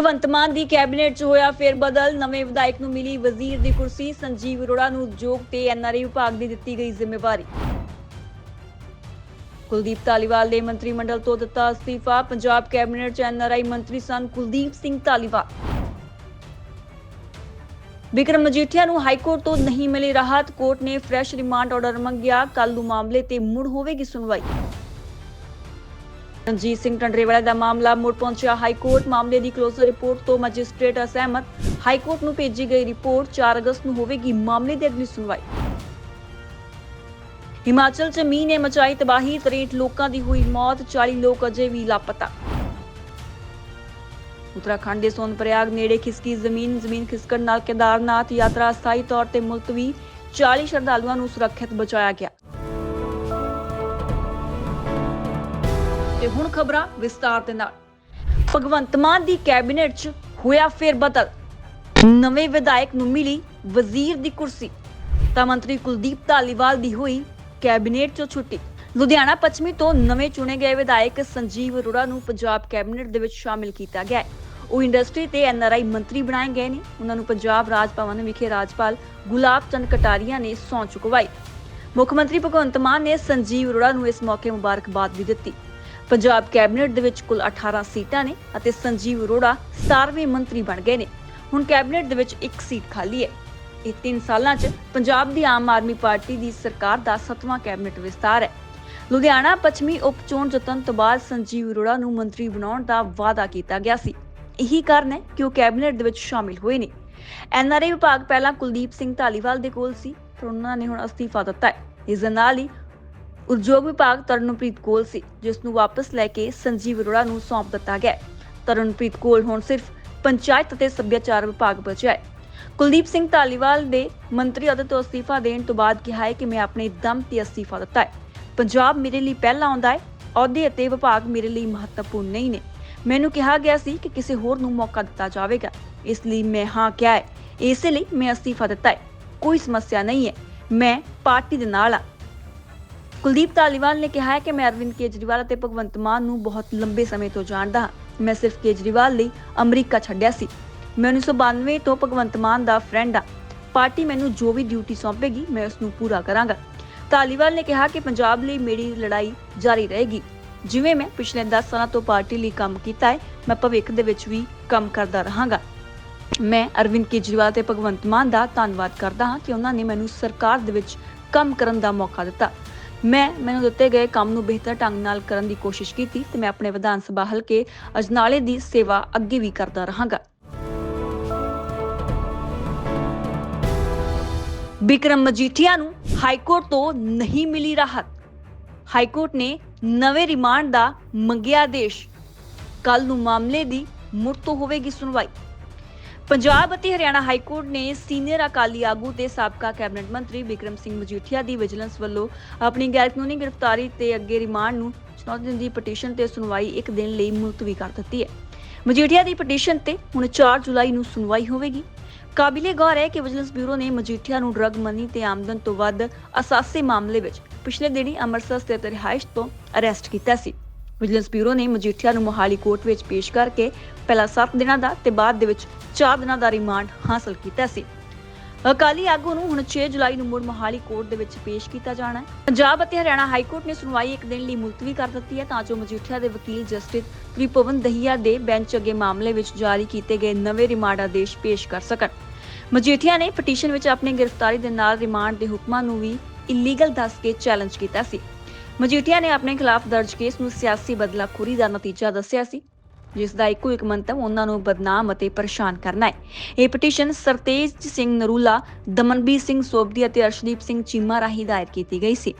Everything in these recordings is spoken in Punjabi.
ਭਗਵੰਤ ਮਾਨ ਦੀ ਕੈਬਨਿਟ 'ਚ ਹੋਇਆ ਫੇਰ ਬਦਲ ਨਵੇਂ ਵਿਧਾਇਕ ਨੂੰ ਮਿਲੀ ਵਜ਼ੀਰ ਦੀ ਕੁਰਸੀ। ਸੰਜੀਵ ਅਰੋੜਾ ਨੂੰ ਉਦਯੋਗ ਤੇ ਐਨਆਰਆਈ ਵਿਭਾਗ ਦੀ ਦਿੱਤੀ ਗਈ ਜ਼ਿੰਮੇਵਾਰੀ। ਕੁਲਦੀਪ ਧਾਲੀਵਾਲ ਦੇ ਮੰਤਰੀ ਮੰਡਲ ਤੋਂ ਦਿੱਤਾ ਅਸਤੀਫਾ। ਪੰਜਾਬ ਕੈਬਨਿਟ 'ਚ ਐਨਆਰਆਈ ਮੰਤਰੀ ਸਨ ਕੁਲਦੀਪ ਸਿੰਘ ਧਾਲੀਵਾਲ। ਵਿਕਰਮ ਮਜੀਠੀਆ ਨੂੰ ਹਾਈ ਕੋਰਟ ਤੋਂ ਨਹੀਂ ਮਿਲੀ ਰਾਹਤ। ਕੋਰਟ ਨੇ ਫਰੈਸ਼ ਰਿਮਾਂਡ ਆਰਡਰ ਮੰਗਿਆ। ਕੱਲ ਨੂੰ ਮਾਮਲੇ ਤੇ ਮੁੜ ਹੋਵੇਗੀ ਸੁਣਵਾਈ। ਰਣਜੀਤ ਸਿੰਘ ਟੰਡਰੇਵਾਲਾ ਦਾ ਮਾਮਲਾ ਮੁੜ ਪਹੁੰਚਿਆ ਹਾਈ ਕੋਰਟ ਮਾਮਲੇ ਦੀ ਕਲੋਜ਼ਰ ਰਿਪੋਰਟ ਤੋਂ ਮੈਜਿਸਟ੍ਰੇਟ ਅਸਹਿਮਤ। ਹਾਈ ਕੋਰਟ ਨੂੰ ਭੇਜੀ ਗਈ ਰਿਪੋਰਟ 4 ਅਗਸਤ ਨੂੰ ਹੋਵੇਗੀ। ਮਾਮਲੇ ਦੀ ਅਗਲੀ ਸੁਣਵਾਈ। ਹਿਮਾਚਲ 'ਚ ਮੀਂਹ ਨੇ ਮਚਾਈ ਤਬਾਹੀ 63 ਲੋਕਾਂ ਦੀ ਹੋਈ ਮੌਤ 40 ਲੋਕ ਅਜੇ ਵੀ ਲਾਪਤਾ। ਉਤਰਾਖੰਡ ਦੇ ਸੋਨਪ੍ਰਯਾਗ ਨੇੜੇ ਖਿਸਕੀ ਜ਼ਮੀਨ ਜ਼ਮੀਨ ਖਿਸਕਣ ਨਾਲ ਕੇਦਾਰਨਾਥ ਯਾਤਰਾ ਸਥਾਈ ਤੌਰ ਤੇ ਮੁਲਤਵੀ। 40 ਸ਼ਰਧਾਲੂਆਂ ਨੂੰ ਸੁਰੱਖਿਅਤ ਬਚਾਇਆ ਗਿਆ। ਹੁਣ ਖਬਰਾਂ ਵਿਸਤਾਰ ਦੇ ਨਾਲ। ਭਗਵੰਤ ਮਾਨ ਦੀ ਕੈਬਨਿਟ 'ਚ ਹੋਇਆ ਫੇਰ ਬਦਲ। ਨਵੇਂ ਵਿਧਾਇਕ ਨੂੰ ਮਿਲੀ ਵਜ਼ੀਰ ਦੀ ਕੁਰਸੀ। ਤਾਂ ਮੰਤਰੀ ਕੁਲਦੀਪ ਧਾਲੀਵਾਲ ਦੀ ਹੋਈ ਕੈਬਨਿਟ 'ਚੋਂ ਛੁੱਟੀ। ਲੁਧਿਆਣਾ ਪੱਛਮੀ ਤੋਂ ਨਵੇਂ ਚੁਣੇ ਗਏ ਵਿਧਾਇਕ ਸੰਜੀਵ ਅਰੋੜਾ ਨੂੰ ਪੰਜਾਬ ਕੈਬਨਿਟ ਦੇ ਵਿੱਚ ਸ਼ਾਮਿਲ ਕੀਤਾ ਗਿਆ ਹੈ। ਉਹ ਇੰਡਸਟਰੀ ਤੇ ਐਨਆਰਆਈ ਮੰਤਰੀ ਬਣਾਏ ਗਏ ਨੇ। ਉਹਨਾਂ ਨੂੰ ਪੰਜਾਬ ਰਾਜ ਭਵਨ ਵਿਖੇ ਰਾਜਪਾਲ ਗੁਲਾਬ ਚੰਦ ਕਟਾਰੀਆ ਨੇ ਸਹੁੰ ਚੁਕਵਾਈ। ਮੁੱਖ ਮੰਤਰੀ ਭਗਵੰਤ ਮਾਨ ਨੇ ਸੰਜੀਵ ਅਰੋੜਾ ਨੂੰ ਇਸ ਮੌਕੇ ਮੁਬਾਰਕਬਾਦ ਵੀ ਦਿੱਤੀ। ਪੰਜਾਬ ਕੈਬਨਿਟ ਦੇ ਵਿੱਚ ਕੁੱਲ 18 ਸੀਟਾਂ ਨੇ ਅਤੇ ਸੰਜੀਵ ਅਰੋੜਾ 17ਵੇਂ ਮੰਤਰੀ ਬਣ ਗਏ ਨੇ। ਹੁਣ ਕੈਬਨਿਟ ਦੇ ਵਿੱਚ ਇੱਕ ਸੀਟ ਖਾਲੀ ਹੈ। ਇਹ 3 ਸਾਲਾਂ 'ਚ ਪੰਜਾਬ ਦੀ ਆਮ ਆਦਮੀ ਪਾਰਟੀ ਦੀ ਸਰਕਾਰ ਦਾ 7ਵਾਂ ਕੈਬਨਿਟ ਵਿਸਤਾਰ ਹੈ। ਲੁਧਿਆਣਾ ਪੱਛਮੀ ਉਪ ਚੋਣ ਜਿੱਤਣ ਤੋਂ ਬਾਅਦ ਸੰਜੀਵ ਅਰੋੜਾ ਨੂੰ ਮੰਤਰੀ ਬਣਾਉਣ ਦਾ ਵਾਅਦਾ ਕੀਤਾ ਗਿਆ ਸੀ। ਇਹੀ ਕਾਰਨ ਹੈ ਕਿ ਉਹ ਕੈਬਨਿਟ ਦੇ ਵਿੱਚ ਸ਼ਾਮਿਲ ਹੋਏ ਨੇ। ਐਨਆਰਆਈ ਵਿਭਾਗ ਪਹਿਲਾਂ ਕੁਲਦੀਪ ਸਿੰਘ ਢਾਲੀਵਾਲ ਦੇ ਕੋਲ ਸੀ, ਪਰ ਉਹਨਾਂ ਨੇ ਹੁਣ ਅਸਤੀਫਾ ਦਿੱਤਾ ਹੈ। ਇਸ ਦੇ ਨਾਲ ਹੀ ਉਦਯੋਗ ਵਿਭਾਗ ਤਰਨਪ੍ਰੀਤ ਕੋਲ ਸੀ, ਜਿਸ ਨੂੰ ਵਾਪਸ ਲੈ ਕੇ ਸੰਜੀਵ ਅਰੋੜਾ ਨੂੰ ਸੌਂਪ ਦਿੱਤਾ ਗਿਆ ਤਰਨਪ੍ਰੀਤ ਕੋਲ ਹੁਣ ਸਿਰਫ ਪੰਚਾਇਤ ਅਤੇ ਸੱਭਿਆਚਾਰ ਵਿਭਾਗ ਬਚਿਆ ਹੈ। ਕੁਲਦੀਪ ਸਿੰਘ ਧਾਲੀਵਾਲ ਦੇ ਮੰਤਰੀ ਅਹੁਦੇ ਤੋਂ ਅਸਤੀਫਾ ਦੇਣ ਤੋਂ ਬਾਅਦ ਕਿਹਾ ਹੈ ਕਿ ਮੈਂ ਆਪਣੇ ਦਮ ਤੇ ਅਸਤੀਫਾ ਦਿੱਤਾ ਹੈ। ਪੰਜਾਬ ਮੇਰੇ ਲਈ ਪਹਿਲਾਂ ਆਉਂਦਾ ਹੈ, ਅਹੁਦੇ ਅਤੇ ਵਿਭਾਗ ਮੇਰੇ ਲਈ ਮਹੱਤਵਪੂਰਨ ਨਹੀਂ ਨੇ। ਮੈਨੂੰ ਕਿਹਾ ਗਿਆ ਸੀ ਕਿ ਕਿਸੇ ਹੋਰ ਨੂੰ ਮੌਕਾ ਦਿੱਤਾ ਜਾਵੇਗਾ। ਇਸ ਲਈ ਮੈਂ ਹਾਂ ਕਿਹਾ ਹੈ। ਇਸੇ ਲਈ ਮੈਂ ਅਸਤੀਫਾ ਦਿੱਤਾ ਹੈ। ਕੋਈ ਸਮੱਸਿਆ ਨਹੀਂ ਹੈ। ਮੈਂ ਪਾਰਟੀ ਦੇ ਨਾਲ ਹਾਂ। ਕੁਲਦੀਪ ਧਾਲੀਵਾਲ ਨੇ ਕਿਹਾ ਹੈ ਕਿ ਮੈਂ ਅਰਵਿੰਦ ਕੇਜਰੀਵਾਲ ਅਤੇ ਭਗਵੰਤ ਮਾਨ ਨੂੰ ਬਹੁਤ ਲੰਬੇ ਸਮੇਂ ਤੋਂ ਜਾਣਦਾ ਹਾਂ। ਮੈਂ ਸਿਰਫ ਕੇਜਰੀਵਾਲ ਲਈ ਅਮਰੀਕਾ ਛੱਡਿਆ ਸੀ। ਮੈਂ 1992 ਤੋਂ ਭਗਵੰਤ ਮਾਨ ਦਾ ਫਰੈਂਡ ਹਾਂ। ਪਾਰਟੀ ਮੈਨੂੰ ਜੋ ਵੀ ਡਿਊਟੀ ਸੌਂਪੇਗੀ, ਮੈਂ ਉਸ ਨੂੰ ਪੂਰਾ ਕਰਾਂਗਾ। ਧਾਲੀਵਾਲ ਨੇ ਕਿਹਾ ਕਿ ਪੰਜਾਬ ਲਈ ਮੇਰੀ ਲੜਾਈ ਜਾਰੀ ਰਹੇਗੀ। ਜਿਵੇਂ ਮੈਂ ਪਿਛਲੇ 10 ਸਾਲਾਂ ਤੋਂ ਪਾਰਟੀ ਲਈ ਕੰਮ ਕੀਤਾ ਹੈ, ਮੈਂ ਭਵਿੱਖ ਦੇ ਵਿੱਚ ਵੀ ਕੰਮ ਕਰਦਾ ਰਹਾਂਗਾ। ਮੈਂ ਅਰਵਿੰਦ ਕੇਜਰੀਵਾਲ ਤੇ ਭਗਵੰਤ ਮਾਨ ਦਾ ਧੰਨਵਾਦ ਕਰਦਾ ਹਾਂ ਕਿ ਉਹਨਾਂ ਨੇ ਮੈਨੂੰ ਸਰਕਾਰ ਦੇ ਵਿੱਚ ਕੰਮ ਕਰਨ ਦਾ ਮੌਕਾ ਦਿੱਤਾ। ਮੈਂ ਮੈਨੂੰ ਦਿੱਤੇ ਗਏ ਕੰਮ ਨੂੰ ਬਿਹਤਰ ਢੰਗ ਨਾਲ ਕਰਨ ਦੀ ਕੋਸ਼ਿਸ਼ ਕੀਤੀ ਤੇ ਮੈਂ ਆਪਣੇ ਵਿਧਾਨ ਸਭਾ ਹਲਕੇ ਅਜਨਾਲੇ ਦੀ ਸੇਵਾ ਅੱਗੇ ਵੀ ਕਰਦਾ ਰਹਾਂਗਾ। ਬਿਕਰਮ ਮਜੀਠੀਆ ਨੂੰ ਹਾਈ ਕੋਰਟ ਤੋਂ ਨਹੀਂ ਮਿਲੀ ਰਾਹਤ। ਹਾਈ ਕੋਰਟ ਨੇ ਨਵੇਂ ਰਿਮਾਂਡ ਦਾ ਮੰਗਿਆ ਆਦੇਸ਼। ਕੱਲ ਨੂੰ ਮਾਮਲੇ ਦੀ ਮੁੜ ਤੋਂ ਹੋਵੇਗੀ ਸੁਣਵਾਈ। ਪੰਜਾਬ ਅਤੇ ਹਰਿਆਣਾ ਹਾਈ ਕੋਰਟ ਨੇ ਸੀਨੀਅਰ ਅਕਾਲੀ ਆਗੂ ਤੇ ਸਾਬਕਾ ਕੈਬਨਿਟ ਮੰਤਰੀ ਬਿਕਰਮ ਸਿੰਘ ਮਜੀਠੀਆ ਦੀ ਵਿਜੀਲੈਂਸ ਵੱਲੋਂ ਆਪਣੀ ਗੈਰਕਾਨੂੰਨੀ ਗ੍ਰਿਫਤਾਰੀ ਤੇ ਅੱਗੇ ਰਿਮਾਂਡ ਨੂੰ ਚੁਣੌਤੀ ਦਿੰਦੀ ਪਟੀਸ਼ਨ ਤੇ ਸੁਣਵਾਈ ਇੱਕ ਦਿਨ ਲਈ ਮੁਲਤਵੀ ਕਰ ਦਿੱਤੀ ਹੈ। ਮਜੀਠੀਆ ਦੀ ਪਟੀਸ਼ਨ ਤੇ ਹੁਣ 4 ਜੁਲਾਈ ਨੂੰ ਸੁਣਵਾਈ ਹੋਵੇਗੀ। ਕਾਬਿਲੇ ਗੌਰ ਹੈ ਕਿ ਵਿਜੀਲੈਂਸ ਬਿਊਰੋ ਨੇ ਮਜੀਠੀਆ ਨੂੰ ਡਰੱਗ ਮਨੀ ਤੇ ਆਮਦਨ ਤੋਂ ਵੱਧ ਅਸਾਸੇ ਮਾਮਲੇ ਵਿੱਚ ਪਿਛਲੇ ਦਿਨੀ ਅੰਮ੍ਰਿਤਸਰ ਸਥਿਤ ਰਿਹਾਇਸ਼ ਤੋਂ ਅਰੈਸਟ ਕੀਤਾ ਸੀ। ਵਿਜੀਲੈਂਸ ਬਿਊਰੋ ਨੇ ਮਜੀਠੀਆ ਨੂੰ ਮੋਹਾਲੀ ਕੋਰਟ ਵਿੱਚ ਪੇਸ਼ ਕਰਕੇ ਪਹਿਲਾਂ 7 ਦਿਨਾਂ ਦਾ ਤੇ ਬਾਅਦ ਦੇ ਵਿੱਚ 4 ਦਿਨਾਂ ਦਾ ਰਿਮਾਂਡ ਹਾਸਲ ਕੀਤਾ ਸੀ। ਅਕਾਲੀ ਆਗੂ ਨੂੰ ਹੁਣ 6 ਜੁਲਾਈ ਨੂੰ ਮੁੜ ਮੋਹਾਲੀ ਕੋਰਟ ਦੇ ਵਿੱਚ ਪੇਸ਼ ਕੀਤਾ ਜਾਣਾ ਹੈ। ਪੰਜਾਬ ਅਤੇ ਹਰਿਆਣਾ ਹਾਈ ਕੋਰਟ ਨੇ ਸੁਣਵਾਈ ਇੱਕ ਦਿਨ ਲਈ ਮੁਲਤਵੀ ਕਰ ਦਿੱਤੀ ਹੈ ਤਾਂ ਜੋ ਮਜੀਠੀਆ ਦੇ ਵਕੀਲ ਜਸਟਿਸ ਤ੍ਰਿਪਵਨ ਦਹੀਆ ਦੇ ਬੈਂਚ ਅੱਗੇ ਮਾਮਲੇ ਵਿੱਚ ਜਾਰੀ ਕੀਤੇ ਗਏ ਨਵੇਂ ਰਿਮਾਂਡ ਆਦੇਸ਼ ਪੇਸ਼ ਕਰ ਸਕਣ। ਮਜੀਠੀਆ ਨੇ ਪਟੀਸ਼ਨ ਵਿੱਚ ਆਪਣੀ ਗ੍ਰਿਫਤਾਰੀ ਦੇ ਨਾਲ ਰਿਮਾਂਡ ਦੇ ਹੁਕਮਾਂ ਨੂੰ ਵੀ ਇਲੀਗਲ ਦੱਸ ਕੇ ਚੈਲੰਜ ਕੀਤਾ ਸੀ। ਮਜੀਠੀਆ ਨੇ ਆਪਣੇ ਖਿਲਾਫ ਦਰਜ ਕੇਸ ਨੂੰ ਸਿਆਸੀ ਬਦਲਾਖੋਰੀ ਦਾ ਨਤੀਜਾ ਦੱਸਿਆ ਸੀ, ਜਿਸ ਦਾ ਇੱਕੋ ਇੱਕ ਮੰਤਵ ਉਹਨਾਂ ਨੂੰ ਬਦਨਾਮ ਅਤੇ ਪਰੇਸ਼ਾਨ ਕਰਨਾ ਹੈ। ਇਹ ਪਟੀਸ਼ਨ ਸਰਤੇਜ ਸਿੰਘ ਨਰੂਲਾ, ਦਮਨਬੀਰ ਸਿੰਘ ਸੋਬਦੀ ਅਤੇ ਅਰਸ਼ਦੀਪ ਸਿੰਘ ਚੀਮਾ ਰਾਹੀਂ ਦਾਇਰ ਕੀਤੀ ਗਈ ਸੀ।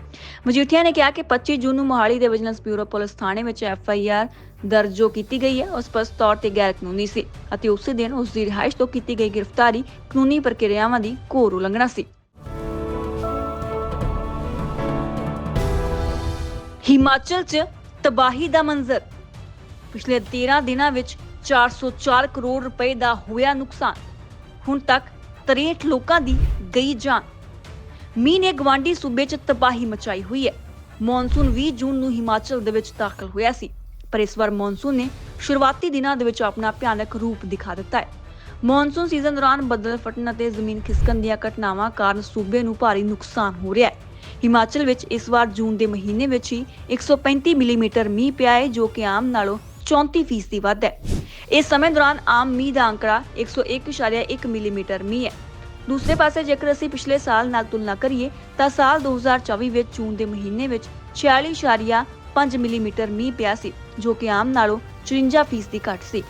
ਮਜੀਠੀਆ ਨੇ ਕਿਹਾ ਕਿ 25 ਜੂਨ ਨੂੰ ਮੋਹਾਲੀ ਦੇ ਵਿਜੀਲੈਂਸ ਬਿਊਰੋ ਪੁਲਿਸ ਥਾਣੇ ਵਿੱਚ ਐਫ ਆਈ ਆਰ ਦਰਜ ਜੋ ਕੀਤੀ ਗਈ ਹੈ ਉਸ ਸਪਸ਼ਟ ਤੌਰ ਤੇ ਗੈਰ ਕਾਨੂੰਨੀ ਸੀ ਅਤੇ ਉਸੇ ਦਿਨ ਉਸ ਦੀ ਰਿਹਾਇਸ਼ ਤੋਂ ਕੀਤੀ ਗਈ ਗ੍ਰਿਫਤਾਰੀ ਕਾਨੂੰਨੀ ਪ੍ਰਕਿਰਿਆਵਾਂ ਦੀ ਘੋਰ ਉਲੰਘਣਾ ਸੀ। ਹਿਮਾਚਲ 'ਚ ਤਬਾਹੀ ਦਾ ਮੰਜ਼ਰ। ਪਿਛਲੇ 13 ਦਿਨਾਂ ਵਿੱਚ 404 ਕਰੋੜ ਰੁਪਏ ਦਾ ਹੋਇਆ ਨੁਕਸਾਨ। ਹੁਣ ਤੱਕ 63 ਲੋਕਾਂ ਦੀ ਗਈ ਜਾਨ। ਮੀਂਹ ਨੇ ਗਵਾਂਡੀ ਸੂਬੇ 'ਚ ਤਬਾਹੀ ਮਚਾਈ ਹੋਈ ਹੈ। ਮੌਨਸੂਨ 20 ਜੂਨ ਨੂੰ ਹਿਮਾਚਲ ਦੇ ਵਿੱਚ ਦਾਖਲ ਹੋਇਆ ਸੀ। ਪਰ ਇਸ ਵਾਰ ਮੌਨਸੂਨ ਨੇ ਸ਼ੁਰੂਆਤੀ ਦਿਨਾਂ ਦੇ ਵਿੱਚ ਆਪਣਾ ਭਿਆਨਕ ਰੂਪ ਦਿਖਾ ਦਿੱਤਾ ਹੈ। ਮੌਨਸੂਨ ਸੀਜ਼ਨ ਦੌਰਾਨ ਬੱਦਲ ਫਟਣ ਅਤੇ ਜ਼ਮੀਨ ਖਿਸਕਣ ਦੀਆਂ ਘਟਨਾਵਾਂ ਕਾਰਨ ਸੂਬੇ ਨੂੰ ਭਾਰੀ ਨੁਕਸਾਨ ਹੋ ਰਿਹਾ ਹੈ। ਹਿਮਾਚਲ ਵਿੱਚ ਇਸ ਵਾਰ ਜੂਨ ਦੇ ਮਹੀਨੇ ਵਿੱਚ ਹੀ 135 ਮਿਲੀਮੀਟਰ ਮੀਂਹ ਪਿਆ ਹੈ, ਜੋ ਕਿ ਆਮ ਨਾਲੋਂ 34% ਵੱਧ ਹੈ। ਇਸ ਸਮੇਂ ਦੌਰਾਨ ਆਮ ਮੀਂਹ ਦਾ ਅੰਕੜਾ 101.1 ਮਿਲੀਮੀਟਰ ਮੀਂਹ ਹੈ। ਦੂਸਰੇ ਪਾਸੇ ਜੇਕਰ ਅਸੀਂ ਪਿਛਲੇ ਸਾਲ ਨਾਲ ਤੁਲਨਾ ਕਰੀਏ, ਤਾਂ ਸਾਲ 2024 ਵਿੱਚ ਜੂਨ ਦੇ ਮਹੀਨੇ ਵਿੱਚ 46.5 ਮਿਲੀਮੀਟਰ ਮੀਂਹ ਪਿਆ ਸੀ, ਜੋ ਕਿ ਆਮ ਨਾਲੋਂ 54% ਘੱਟ ਸੀ।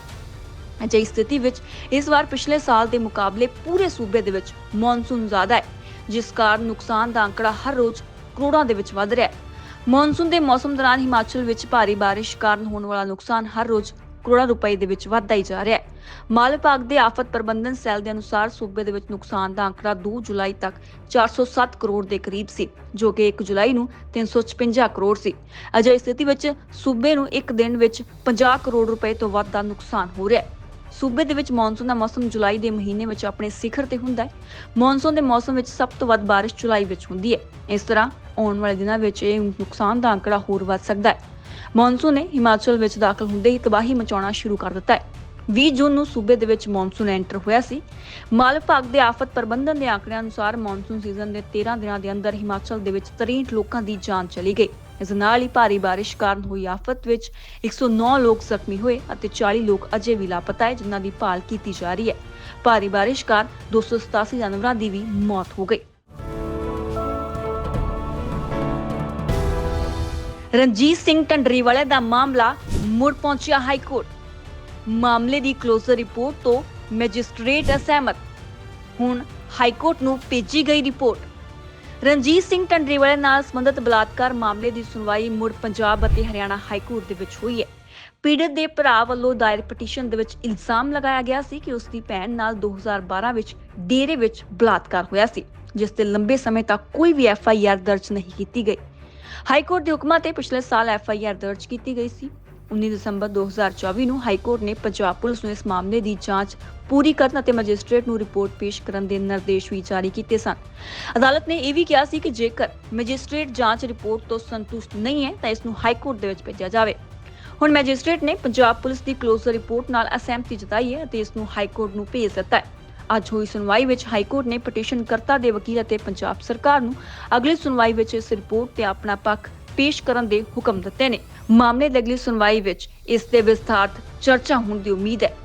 ਅਜਿਹੀ ਸਥਿਤੀ ਵਿੱਚ ਇਸ ਵਾਰ ਪਿਛਲੇ ਸਾਲ ਦੇ ਮੁਕਾਬਲੇ ਪੂਰੇ ਸੂਬੇ ਦੇ ਵਿੱਚ ਮੌਨਸੂਨ ਜ਼ਿਆਦਾ ਹੈ। ਜਿਸ ਕਾਰਨ ਨੁਕਸਾਨ ਦਾ ਅੰਕੜਾ ਹਰ ਰੋਜ਼ ਕਰੋੜਾਂ ਦੇ ਵਿੱਚ ਵੱਧ ਰਿਹਾ ਹੈ। ਮੌਨਸੂਨ ਦੇ ਮੌਸਮ ਦੌਰਾਨ ਹਿਮਾਚਲ ਵਿੱਚ ਭਾਰੀ ਬਾਰਿਸ਼ ਕਾਰਨ ਹੋਣ ਵਾਲਾ ਨੁਕਸਾਨ ਹਰ ਰੋਜ਼ ਕਰੋੜਾਂ ਰੁਪਏ ਦੇ ਵਿੱਚ ਵੱਧਦਾ ਹੀ ਜਾ ਰਿਹਾ ਹੈ। ਮਾਲ ਵਿਭਾਗ ਦੇ ਆਫਤ ਪ੍ਰਬੰਧਨ ਸੈੱਲ ਦੇ ਅਨੁਸਾਰ ਸੂਬੇ ਦੇ ਵਿੱਚ ਨੁਕਸਾਨ ਦਾ ਅੰਕੜਾ 2 ਜੁਲਾਈ ਤੱਕ 407 ਕਰੋੜ ਦੇ ਕਰੀਬ ਸੀ, ਜੋ ਕਿ 1 ਜੁਲਾਈ ਨੂੰ 356 ਕਰੋੜ ਸੀ। ਅਜਿਹੀ ਸਥਿਤੀ ਵਿੱਚ ਸੂਬੇ ਨੂੰ ਇੱਕ ਦਿਨ ਵਿੱਚ 50 ਕਰੋੜ ਰੁਪਏ ਤੋਂ ਵੱਧ ਦਾ ਨੁਕਸਾਨ ਹੋ ਰਿਹਾ ਹੈ। ਸੂਬੇ ਦੇ ਵਿੱਚ ਮੌਨਸੂਨ ਦਾ ਮੌਸਮ ਜੁਲਾਈ ਦੇ ਮਹੀਨੇ ਵਿੱਚ ਆਪਣੇ ਸਿਖਰ ਤੇ ਹੁੰਦਾ ਹੈ। ਮੌਨਸੂਨ ਦੇ ਮੌਸਮ ਵਿੱਚ ਸਭ ਤੋਂ ਵੱਧ ਬਾਰਿਸ਼ ਜੁਲਾਈ ਵਿੱਚ ਹੁੰਦੀ ਹੈ। ਇਸ ਤਰ੍ਹਾਂ ਆਉਣ ਵਾਲੇ ਦਿਨਾਂ ਵਿੱਚ ਇਹ ਨੁਕਸਾਨ ਦਾ ਅੰਕੜਾ ਹੋਰ ਵੱਧ ਸਕਦਾ ਹੈ। ਮੌਨਸੂਨ ਨੇ ਹਿਮਾਚਲ ਵਿੱਚ ਦਾਖਲ ਹੁੰਦੇ ਹੀ ਤਬਾਹੀ ਮਚਾਉਣਾ ਸ਼ੁਰੂ ਕਰ ਦਿੱਤਾ ਹੈ। 20 ਜੂਨ ਨੂੰ ਸੂਬੇ ਦੇ ਵਿੱਚ ਮੌਨਸੂਨ ਐਂਟਰ ਹੋਇਆ ਸੀ। ਮਾਲ ਵਿਭਾਗ ਦੇ ਆਫਤ ਪ੍ਰਬੰਧਨ ਦੇ ਆંકੜਿਆਂ ਅਨੁਸਾਰ ਮੌਨਸੂਨ ਸੀਜ਼ਨ ਦੇ 13 ਦਿਨਾਂ ਦੇ ਅੰਦਰ ਹਿਮਾਚਲ ਦੇ ਵਿੱਚ 63 ਲੋਕਾਂ ਦੀ ਜਾਨ ਚਲੀ ਗਈ। ਇਸ ਨਾਲ ਹੀ ਭਾਰੀ ਬਾਰਿਸ਼ ਕਾਰਨ ਹੋਈ ਆਫਤ ਵਿੱਚ 109 ਲੋਕ ਜ਼ਖਮੀ ਹੋਏ ਅਤੇ 40 ਲੋਕ ਅਜੇ ਵੀ ਲਾਪਤਾ ਹੈ, ਜਿਨ੍ਹਾਂ ਦੀ ਭਾਲ ਕੀਤੀ ਜਾ ਰਹੀ ਹੈ। ਭਾਰੀ ਬਾਰਿਸ਼ ਕਾਰਨ 287 ਜਾਨਵਰਾਂ ਦੀ ਵੀ ਮੌਤ ਹੋ ਗਈ। ਰਣਜੀਤ ਸਿੰਘ ਢੰਡਰੀਵਾਲੇ ਦਾ ਮਾਮਲਾ ਮੁੜ ਪਹੁੰਚਿਆ ਹਾਈ ਕੋਰਟ ਮਾਮਲੇ ਦੀ ਕਲੋਜ਼ਰ ਰਿਪੋਰਟ ਤੋਂ ਮੈਜਿਸਟ੍ਰੇਟ ਅਸਹਿਮਤ। ਹੁਣ ਹਾਈ ਕੋਰਟ ਨੂੰ ਭੇਜੀ ਗਈ ਰਿਪੋਰਟ। ਰਣਜੀਤ ਸਿੰਘ ਢੰਡਰੀਵਾਲੇ ਨਾਲ ਸੰਬੰਧਿਤ ਬਲਾਤਕਾਰ ਮਾਮਲੇ ਦੀ ਸੁਣਵਾਈ ਮੁੜ ਪੰਜਾਬ ਅਤੇ ਹਰਿਆਣਾ ਹਾਈ ਕੋਰਟ ਦੇ ਵਿੱਚ ਹੋਈ ਹੈ। ਪੀੜਤ ਦੇ ਭਰਾ ਵੱਲੋਂ ਦਾਇਰ ਪਟੀਸ਼ਨ ਦੇ ਵਿੱਚ ਇਲਜ਼ਾਮ ਲਗਾਇਆ ਗਿਆ ਸੀ ਕਿ ਉਸ ਦੀ ਭੈਣ ਨਾਲ 2012 ਵਿੱਚ ਡੇਰੇ ਵਿੱਚ ਬਲਾਤਕਾਰ ਹੋਇਆ ਸੀ, ਜਿਸ ਤੇ ਲੰਬੇ ਸਮੇਂ ਤੱਕ ਕੋਈ ਵੀ ਐਫ ਆਈ ਆਰ ਦਰਜ ਨਹੀਂ ਕੀਤੀ ਗਈ। ਹਾਈ ਕੋਰਟ ਦੇ ਹੁਕਮਾਂ ਤੇ ਪਿਛਲੇ ਸਾਲ ਐਫ ਆਈ ਆਰ ਦਰਜ ਕੀਤੀ ਗਈ ਸੀ। 19 ਦਸੰਬਰ 2024 ਨੂੰ ਹਾਈ ਕੋਰਟ ਨੇ ਪੰਜਾਬ ਪੁਲਿਸ ਨੂੰ ਇਸ ਮਾਮਲੇ ਦੀ ਜਾਂਚ ਪੂਰੀ ਕਰਨ ਅਤੇ ਮੈਜਿਸਟ੍ਰੇਟ ਨੂੰ ਰਿਪੋਰਟ ਪੇਸ਼ ਕਰਨ ਦੇ ਨਿਰਦੇਸ਼ ਵੀ ਜਾਰੀ ਕੀਤੇ ਸਨ। ਅਦਾਲਤ ਨੇ ਇਹ ਵੀ ਕਿਹਾ ਸੀ ਕਿ ਜੇਕਰ ਮੈਜਿਸਟ੍ਰੇਟ ਜਾਂਚ ਰਿਪੋਰਟ ਤੋਂ ਸੰਤੁਸ਼ਟ ਨਹੀਂ ਹੈ, ਤਾਂ ਇਸ ਨੂੰ ਹਾਈ ਕੋਰਟ ਦੇ ਵਿੱਚ ਭੇਜਿਆ ਜਾਵੇ। ਹੁਣ ਮੈਜਿਸਟ੍ਰੇਟ ਨੇ ਪੰਜਾਬ ਪੁਲਿਸ ਦੀ ਕਲੋਜ਼ਰ ਰਿਪੋਰਟ ਨਾਲ ਅਸਹਿਮਤੀ ਜਤਾਈ ਹੈ ਅਤੇ ਇਸ ਨੂੰ ਹਾਈ ਕੋਰਟ ਨੂੰ ਭੇਜ ਦਿੱਤਾ ਹੈ। ਅੱਜ ਹੋਈ ਸੁਣਵਾਈ ਵਿੱਚ ਹਾਈ ਕੋਰਟ ਨੇ ਪਟੀਸ਼ਨ ਕਰਤਾ ਦੇ ਵਕੀਲ ਅਤੇ ਪੰਜਾਬ ਸਰਕਾਰ ਨੂੰ ਅਗਲੀ ਸੁਣਵਾਈ ਵਿੱਚ ਇਸ ਰਿਪੋਰਟ ਤੇ ਆਪਣਾ ਪੱਖ ਪੇਸ਼ ਕਰਨ ਦੇ ਹੁਕਮ ਦਿੱਤੇ ਨੇ। ਮਾਮਲੇ ਦੀ ਅਗਲੀ ਸੁਣਵਾਈ ਵਿੱਚ ਇਸ ਦੇ ਵਿਸਥਾਰਤ ਚਰਚਾ ਹੋਣ ਦੀ ਉਮੀਦ ਹੈ।